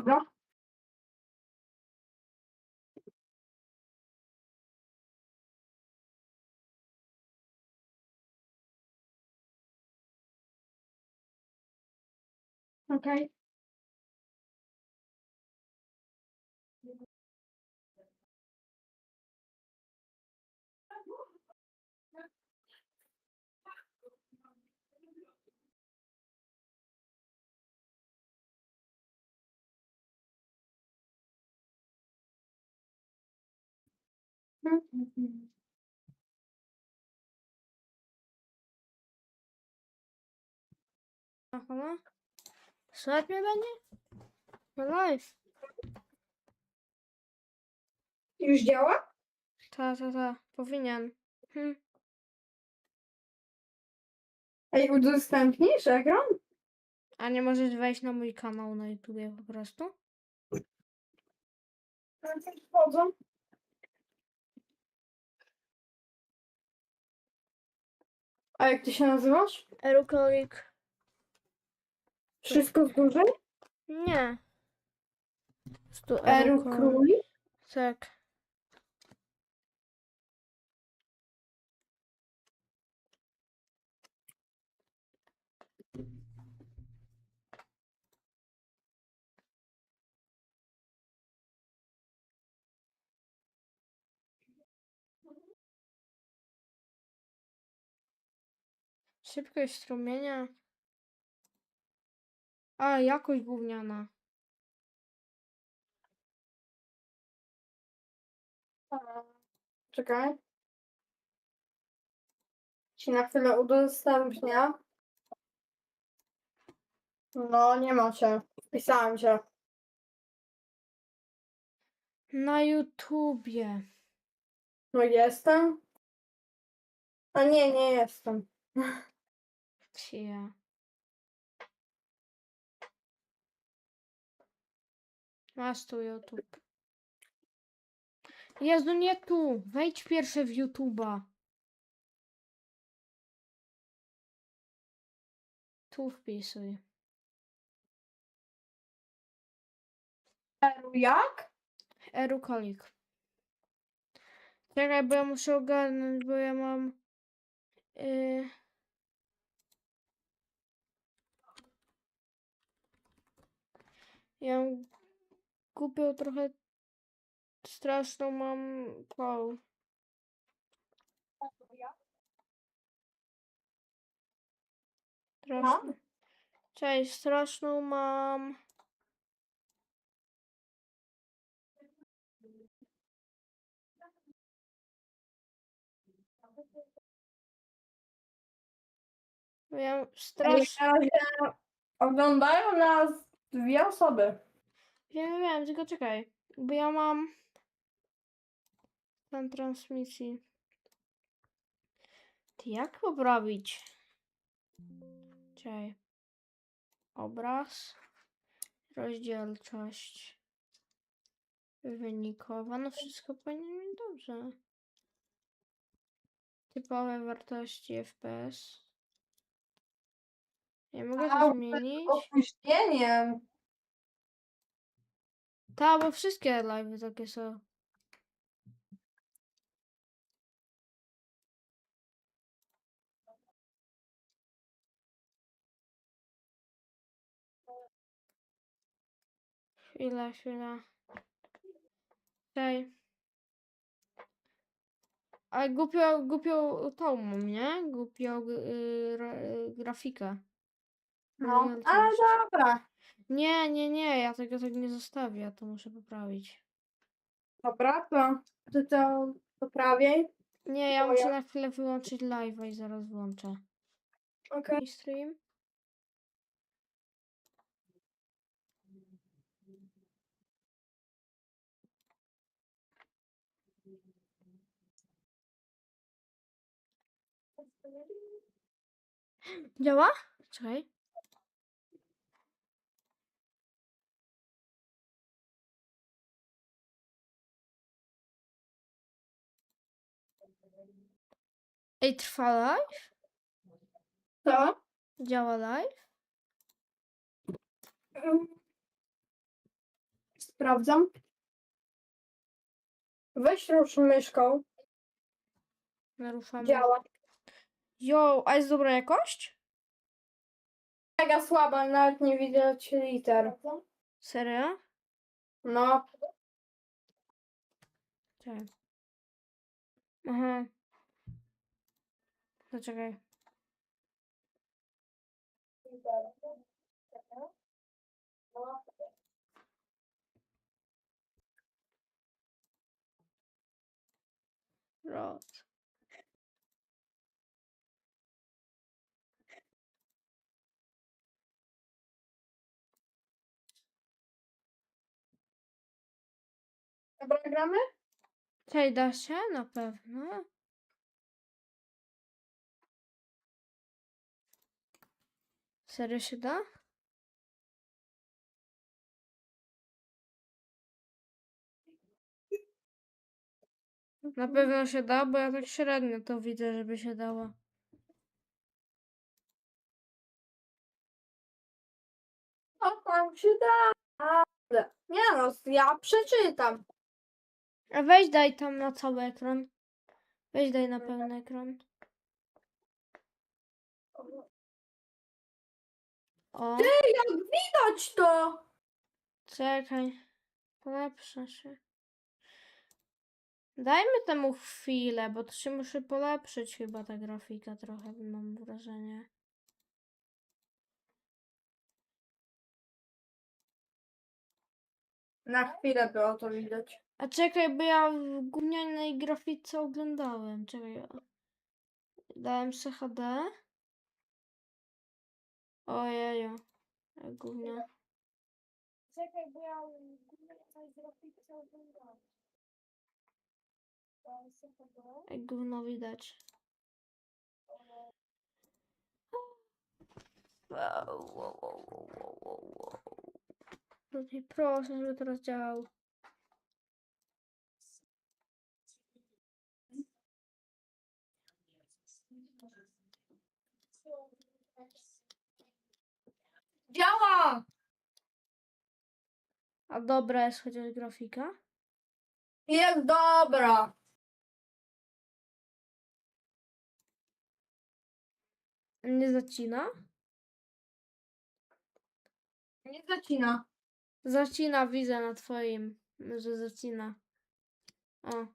Dobra. Okej. Aha. Mnie będzie? No live. Już działa? Ta, ta, ta. Powinien. Hm. Ej, udostępnisz ekran? A nie możesz wejść na mój kanał na YouTubie po prostu? Wchodzą. A jak ty się nazywasz? Erukolik. Wszystko z dużej? Nie. Stu Eru? Tak. Szybkość strumienia. A, jakość gówniana. Czekaj. Ci na chwilę udostępnia. No, nie ma się. Wpisałem się. Na YouTubie. No jestem. A nie, nie jestem. Cie. Masz tu YouTube. Jezu, nie tu. Wejdź pierwsze w YouTube'a. Tu wpisuj. Eru jak? Erukolik. Czekaj, bo ja muszę ogarnąć, bo ja mam... Yy... Ja głupią trochę straszną mam tą. Straszną. Cześć, straszną mam. Na razie Oglądają nas dwie osoby. Wiem, wiem, tylko czekaj. Bo ja mam stan transmisji. Ty jak poprawić? Czekaj. Obraz. Rozdzielczość. Wynikowa. No wszystko powinno być dobrze. Typowe wartości FPS. Nie mogę to Au, zmienić. Opóźnieniem. Tak, bo wszystkie live takie są. Chwila, chwila. Czekaj. Ale głupio, głupio tą mam, nie? Głupio y, ra, y, grafikę. No, Rozdzielczość. ale dobra. Nie, nie, nie, ja tego tak nie zostawię, ja to muszę poprawić. Dobra, to ty to poprawiaj. Nie, ja Bo muszę ja- na chwilę wyłączyć live'a i zaraz włączę. Okej. I stream. Działa? Czekaj. Ej, trwa live? Co? Działa live? Sprawdzam. Weź rusz myszką. Naruszamy. Działa. Jo, a jest dobra jakość? Mega słaba, nawet nie widać liter. Serio? No, Tak. Aha. Zaczekaj. Rot. dobra, gramy? Czekaj, da się? Na pewno. Serio się da? Na pewno się da, bo ja tak średnio to widzę, żeby się dało. O, tam się da. Ale- Nie no, ja przeczytam. A weź daj tam na cały ekran. Weź daj na pełny ekran. O, Jak widać to? czekaj. Polepszę się. Dajmy temu chwilę, bo to się musi polepszyć chyba ta grafika trochę, mam wrażenie. Na chwilę było to widać. A czekaj, bo ja w gównianej grafice oglądałem. Czekaj. Dałem sobie HD. Ojeju. Jak Gównia. Czekaj, bo ja w grafice oglądam. Jak gówno widać. Wow, wow, wow, wow, wow, wow, proszę, żeby teraz działał. Działa! A dobra jest chociaż grafika? Jest dobra. Nie zacina? Nie zacina. Zacina, widzę na twoim, że zacina. O.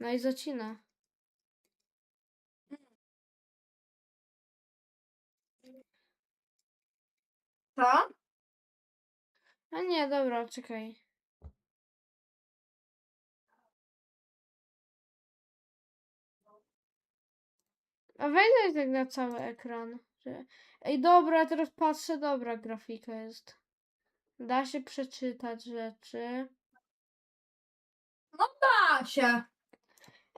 No i zacina. Co? A nie, dobra, czekaj. A wejdę tak na cały ekran. Ej, dobra, teraz patrzę, dobra grafika jest. Da się przeczytać rzeczy. Da się.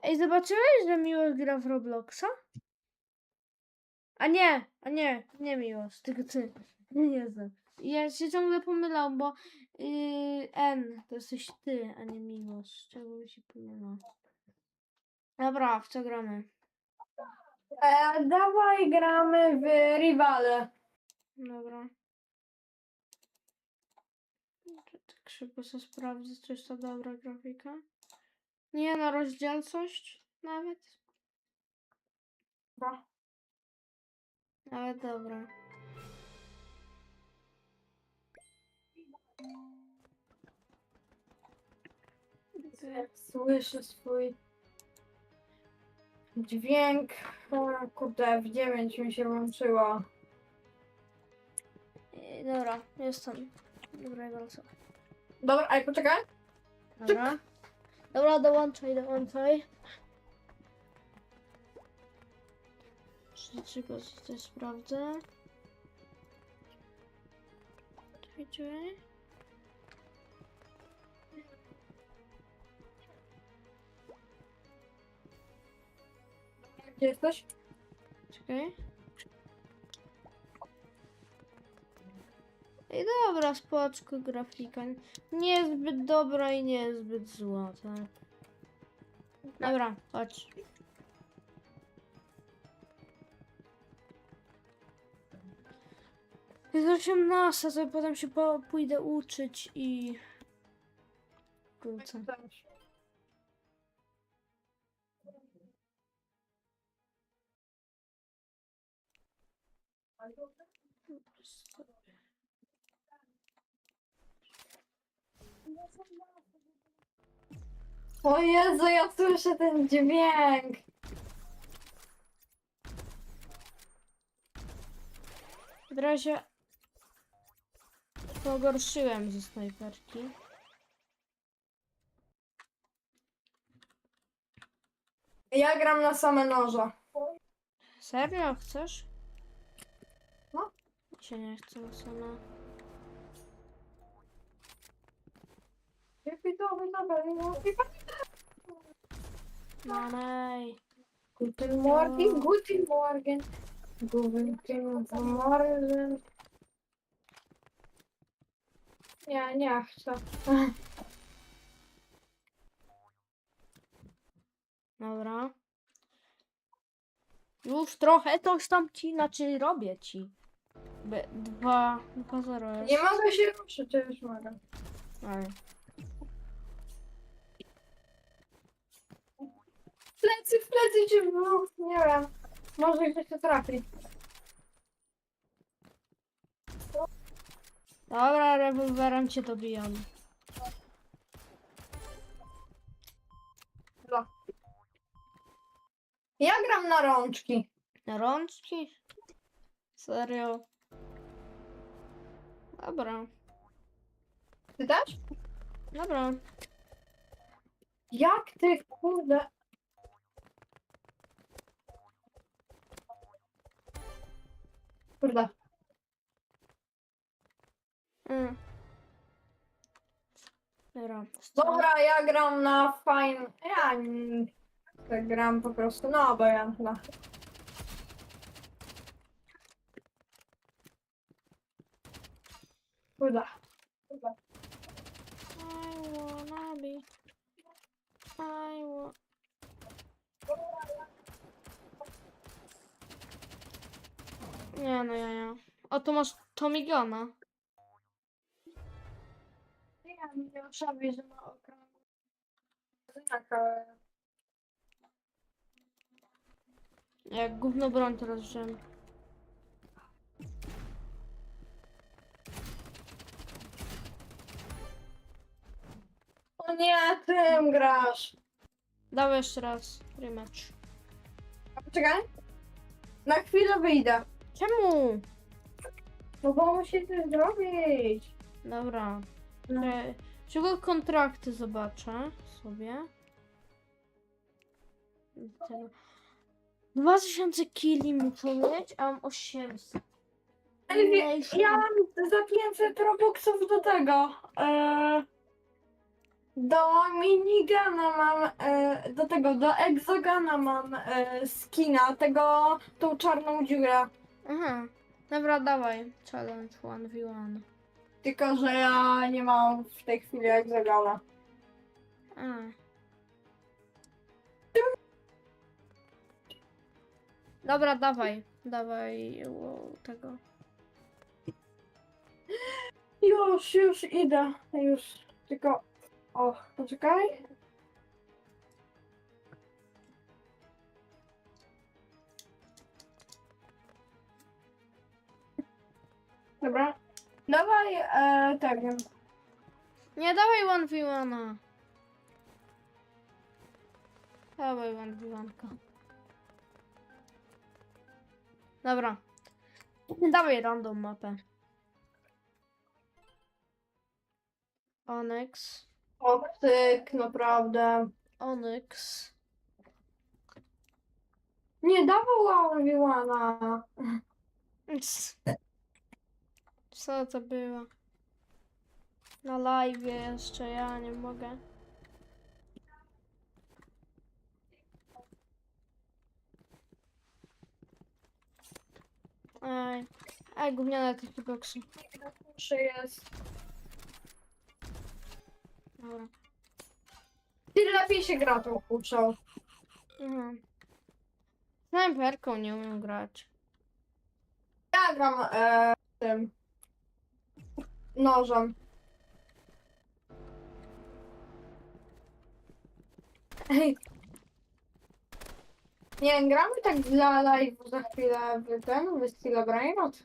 Ej, zobaczyłeś, że Miłosz gra w Robloxa? A nie, a nie, nie Miłosz, tylko ty. Nie, znam. Ja się ciągle pomylam, bo yy, N to jesteś ty, a nie Miłosz. Czego mi się pomyla? Dobra, w co gramy? E, dawaj gramy w Rivale. Dobra. Tak szybko sobie sprawdzę, czy jest to dobra grafika. Nie na rozdzielczość nawet. Dobra. Ale dobra. Słyszę swój dźwięk. O, kurde, F9 mi się włączyło. Yy, Dobra, jestem. Dobra, wracam. Dobra, ej, poczekaj. Dobra. Dobra, dołączaj, dołączaj. Szybko coś sprawdzę. Czekaj, czekaj. Gdzie jesteś? Czekaj. Ej, dobra, spoczko grafika. Nie jest zbyt dobra i nie jest zbyt zła, tak? Dobra, chodź. Jest 18, to potem się po, pójdę uczyć i... Wrócę. O Jezu, ja słyszę ten dźwięk. W razie pogorszyłem ze snajperki. Ja gram na same noże. Serio chcesz? No. Mi się nie chce sama. Widowy, dobra, nie ma- Manej. Guten Morgen, guten Morgen. Guten Morgen. Nie, nie chcę. Dobra. Już trochę coś tam ci, znaczy robię ci. B, dwa, dwa zero. Nie mogę się ruszyć, to już mogę. Ej. Plecy, w plecy cię był, nie wiem. Może gdzieś to trafi. Dobra, rewolwerem cię dobijam. Ja gram na rączki. Na rączki? Serio? Dobra, Ty też? dobra. Jak ty, kurde. Kurde. Mm. Dobra. Dobra, ja gram na fajn. Ja tak gram po prostu na obojętne. Kurde. Kurde. I wanna be. I wa... Nie no, ja, ja. O, tu masz Tomigana. Ja nie oszabię, że ma okrągły. Jak gówno broń teraz wziąłem. O nie, tym grasz. Dawaj jeszcze raz. Rematch. A Poczekaj. Na chwilę wyjdę. Czemu? No bo musi coś zrobić. Dobra. No. Czego kontrakty zobaczę sobie? Tego. 2000 kili muszę mieć, a mam 800. Ale wie- Mniejszy. Ja mam za 500 robuxów do tego. E, do minigana mam, e, do tego, do exogana mam e, skina, tego, tą czarną dziurę. Aha. Dobra, dawaj. Challenge 1v1. Tylko, że ja nie mam w tej chwili exogana. A. Dobra, dawaj. Dawaj o, tego. Już, już idę. Już. Tylko. O, poczekaj. Dobra. Dawaj, e, tak wiem. Nie, dawaj 1v1. Dawaj 1v1. Dobra. Dawaj random mapę. Onyx. Optyk, naprawdę. Onyx. Nie dawałam Wiłana. Cs. Co to było? Na live jeszcze ja nie mogę. Ej, ej, gówniane te boxy. Czy jest. Dobra. Ty lepiej się gra tą kuczą. Mhm. Snajperką nie umiem grać. Ja gram e, tym. Nożem. Ej. Nie, gramy tak dla live za chwilę w ten, w Steel Brainrot.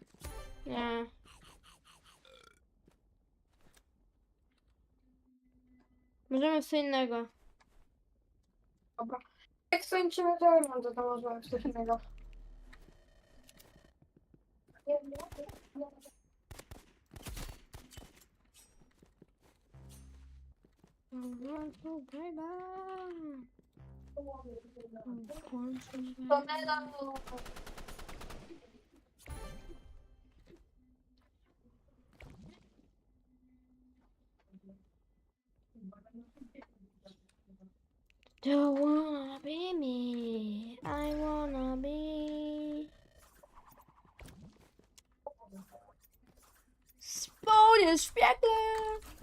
Nie. Możemy w co innego. Dobra. Jak skończymy to rundę, to możemy w coś innego. To medal. Don't wanna be me, I wanna be. Spodnie świetle!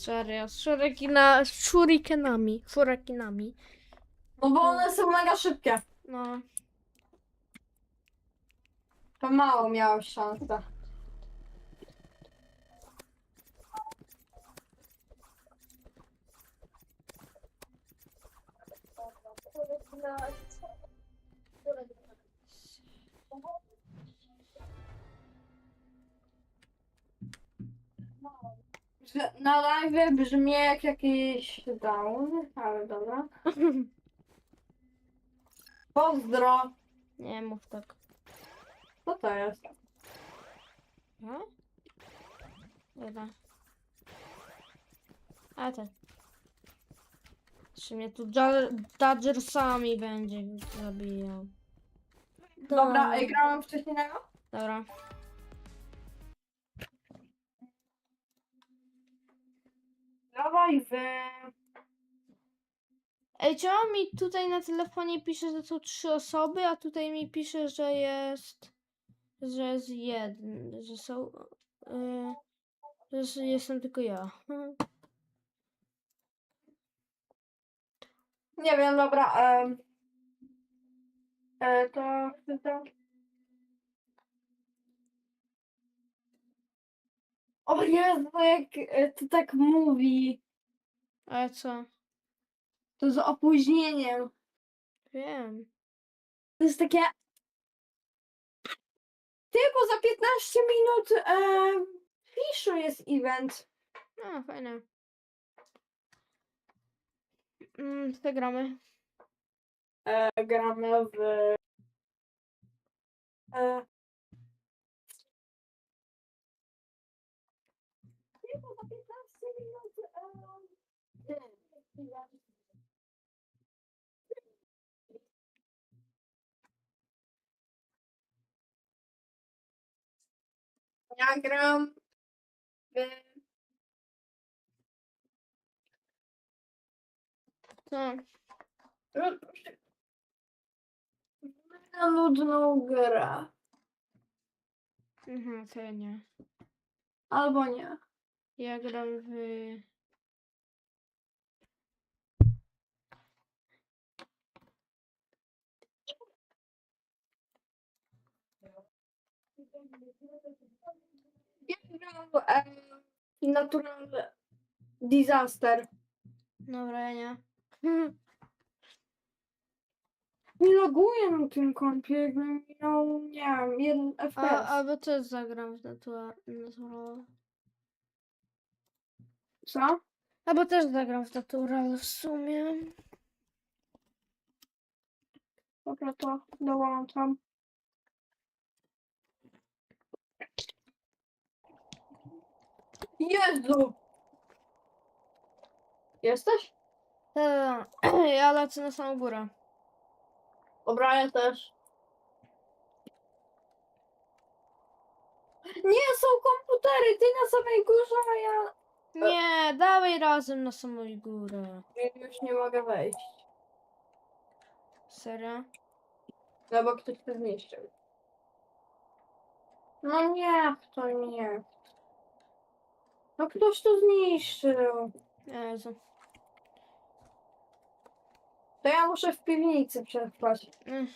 Serio, z shurekina, z shurikenami, shurikenami. No bo one są mega szybkie. No, To mało miałeś szansę. Na live brzmi jak jakiś down, ale dobra. Pozdro. nie mów tak. Co to jest? No? Dobra. A ten. Czy mnie tu Dodgersami będzie zabijał. Dobra, ej, grałem wcześniej na go? Dobra. Wy. Ej, czemu mi tutaj na telefonie pisze, że są trzy osoby, a tutaj mi pisze, że jest. że jest jeden. że są. Yy, że jestem tylko ja. Nie wiem, dobra. em, e, to chcę to. O Jezu, jak e, to tak mówi. Ale co? To z opóźnieniem. Wiem. To jest takie. Tylko za 15 minut e, Fiszu jest event. A, fajne. Mm, co gramy? E, gramy w. E, tylko za 15 minut. E, event. Ja gram w Co? na nudną grę. Mhm, to ja nie. Albo nie. Ja gram w... Ja gram w e, Natural Disaster. Dobra, ja nie. Nie loguję na tym kompie, jakbym miał, nie wiem, jeden A, FPS. albo też zagram w natura... natural. Co? Albo też zagram w natural w sumie. Dobra, to dołączam. Jezu! Jesteś? Ta, ja lecę na samą górę. Dobra, ja też. Nie, są komputery, ty na samej górze, a ja Nie, dawaj razem na samą górę. Ja już nie mogę wejść. Serio? No bo ktoś to zniszczył. No nie, to nie. No ktoś to zniszczył. Jezu. To ja muszę w piwnicy przetrwać. Ech.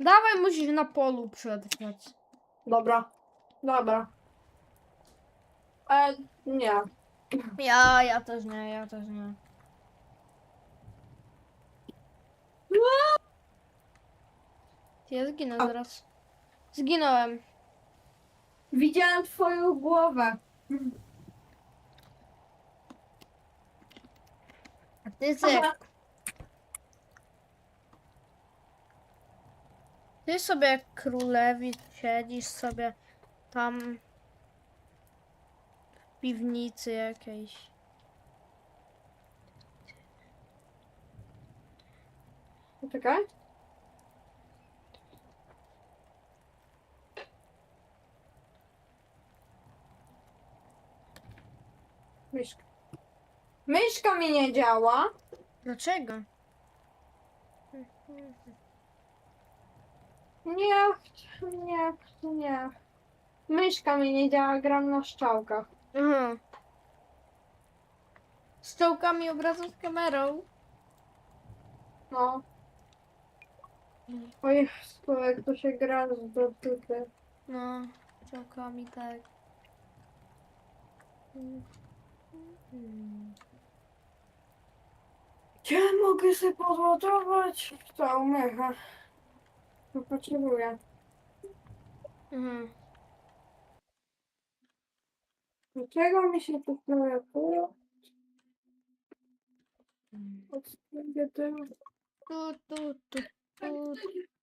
Dawaj, musisz na polu przetrwać. Dobra. Dobra. E, nie. Ja, ja też nie, ja też nie. Ja zginę A- zaraz. Zginąłem. Widziałem twoją głowę. A ty? Aha. Ty sobie jak królewicz siedzisz sobie tam w piwnicy jakiejś. Czekaj. Myszka. Myszka mi nie działa. Dlaczego? Nie, nie, nie. Myszka mi nie działa, gram na szczałkach. Aha. Z czołkami obrazów z kamerą. No. Oj, jak to się gra z dotykiem. No, czołkami tak. Gdzie mogę sobie podładować tą mychę? No potrzebuję. Mhm. Dlaczego mi się tu projektuje? Odstawię tym. Tu, tu, tu, tu,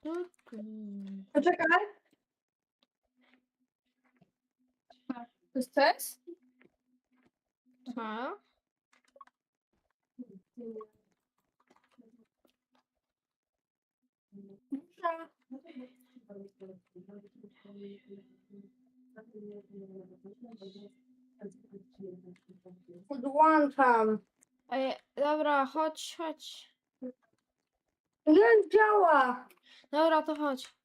tu, tu. Poczekaj. To jest test? Co? Podłączam. Ej, dobra, chodź, chodź. Nie działa. Dobra, to chodź.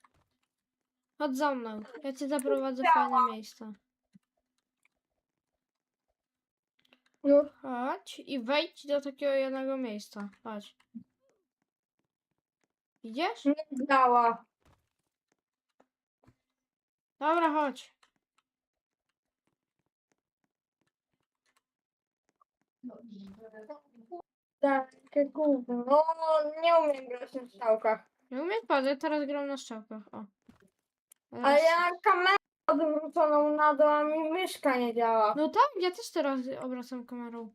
Chodź za mną. Ja cię zaprowadzę w fajne miejsce. Już Chodź i wejdź do takiego jednego miejsca. Chodź. Idziesz? nie działa. Dobra, chodź. Takie gówno. No, nie umiem grać na strzałkach. Nie umiem padać, teraz gram na szczałkach. O. Teraz- ja kamerę odwróconą na dół, a mi myszka nie działa. No tak, ja też teraz obracam kamerą.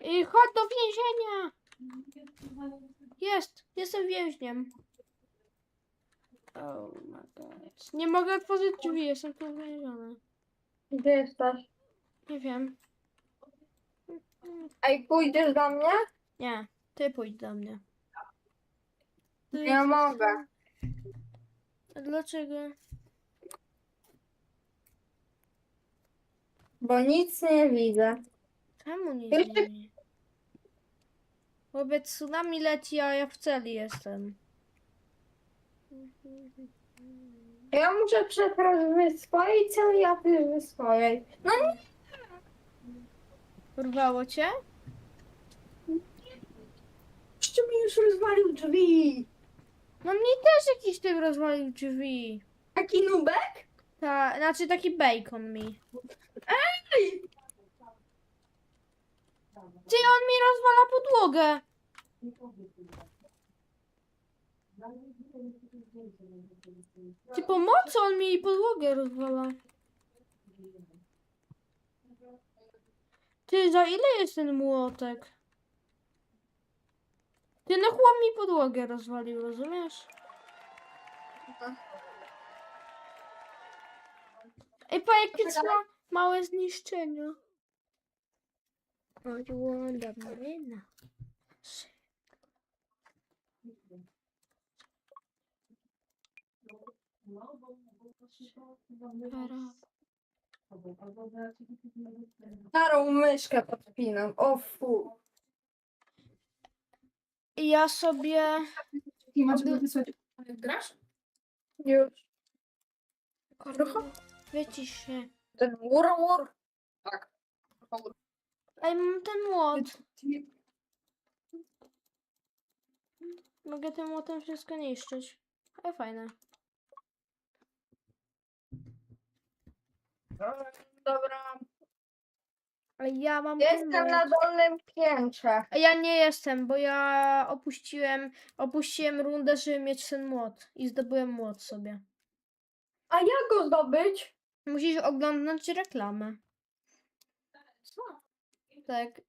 I chodź do więzienia! Jest, jestem więźniem. Oh my god. Nie mogę otworzyć drzwi, jestem tu uwięziony. Gdzie jesteś? Nie wiem. Ej, pójdziesz do mnie? Nie, ty pójdź do mnie. Ty Nie jesteś- mogę. A Dlaczego? Bo nic nie widzę. Czemu nie Jeszcze- dziwi? Wobec tsunami leci, a ja w celi jestem. Ja muszę przeprosić wy swojej celi, a ty wy swojej. No nie, Urwało cię? jeszcze mi już rozwalił drzwi. No mnie też jakiś typ rozwalił drzwi. Taki nubek? Ta, znaczy taki bacon mi. Ej! Ty, on mi rozwala podłogę. Ty pomocy, on mi podłogę rozwala. Ty, za ile jest ten młotek? Ty, no chłop mi podłogę rozwalił, rozumiesz? Ej, pa, jakie ma małe zniszczenia. Oglądam maryna. Starą myszkę podpinam. O fu. Ja sobie... I masz go wysłać. Grasz? Już. Wycisz się. Ten wur. Tak. Ej, mam ten młot. Mogę tym młotem wszystko niszczyć. Ale fajne. Dobra. Ale ja mam Jestem na dolnym piętrze. A ja nie jestem, bo ja opuściłem, opuściłem rundę, żeby mieć ten młot. I zdobyłem młot sobie. A jak go zdobyć? Musisz oglądać reklamę. Co? Tak.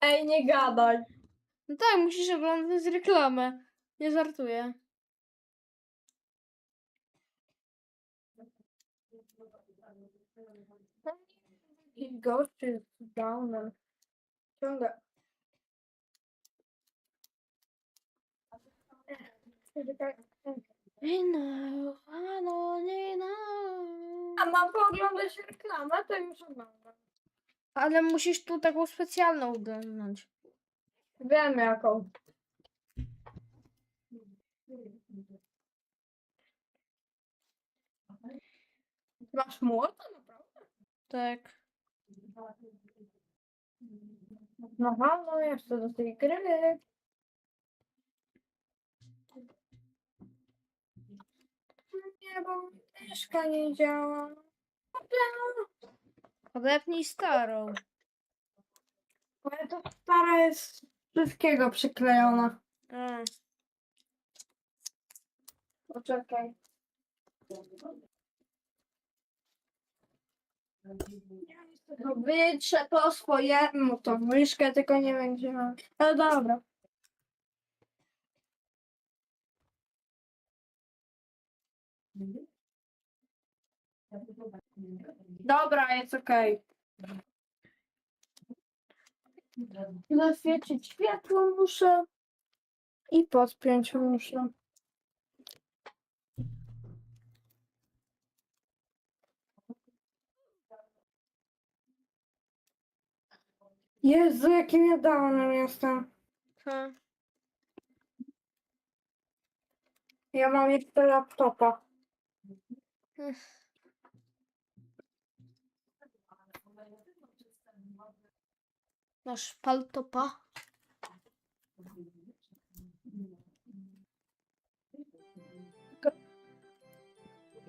Ej, nie gadaj. No tak, musisz oglądać reklamę. Nie żartuję. Jakiś gościu z downem. Ciągle. I know, I know, I know. A mam pooglądać reklamę, to już oglądam. Ale musisz tu taką specjalną oglądać. Wiem jaką. Masz młota naprawdę? Tak. No halo, jeszcze do tej gry. Nie, bo myszka nie działa. Odepnij starą. Ale to stara jest wszystkiego przyklejona. A. Poczekaj. To wytrze po swojemu, to myszkę tylko nie będzie mam. Ale dobra. Dobra, jest okej. Zaświecić światło muszę i podpiąć muszę. Jezu, jakim ja downem jestem. Ja mam jeszcze laptopa. Masz paltopa.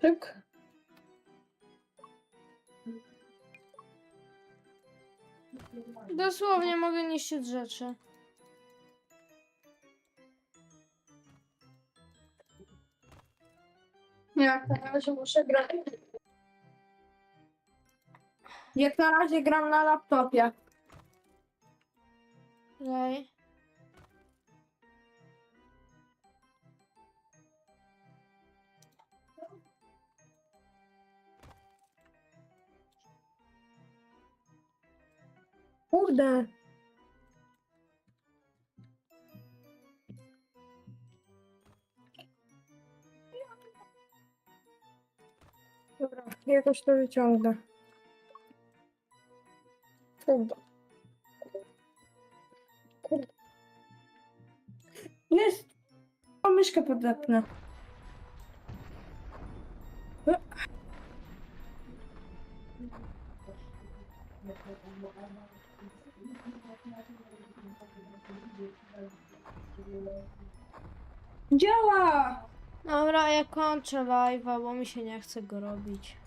Tak? Dosłownie mogę niszczyć rzeczy. Jak na razie muszę grać. Jak na razie gram na laptopie. Daj. Kurde. Dobra, jakoś to wyciągnę. Kurde. Kurde. Jest! O, myszkę podepnę. Działa! Dobra, ja kończę live'a, bo mi się nie chce go robić.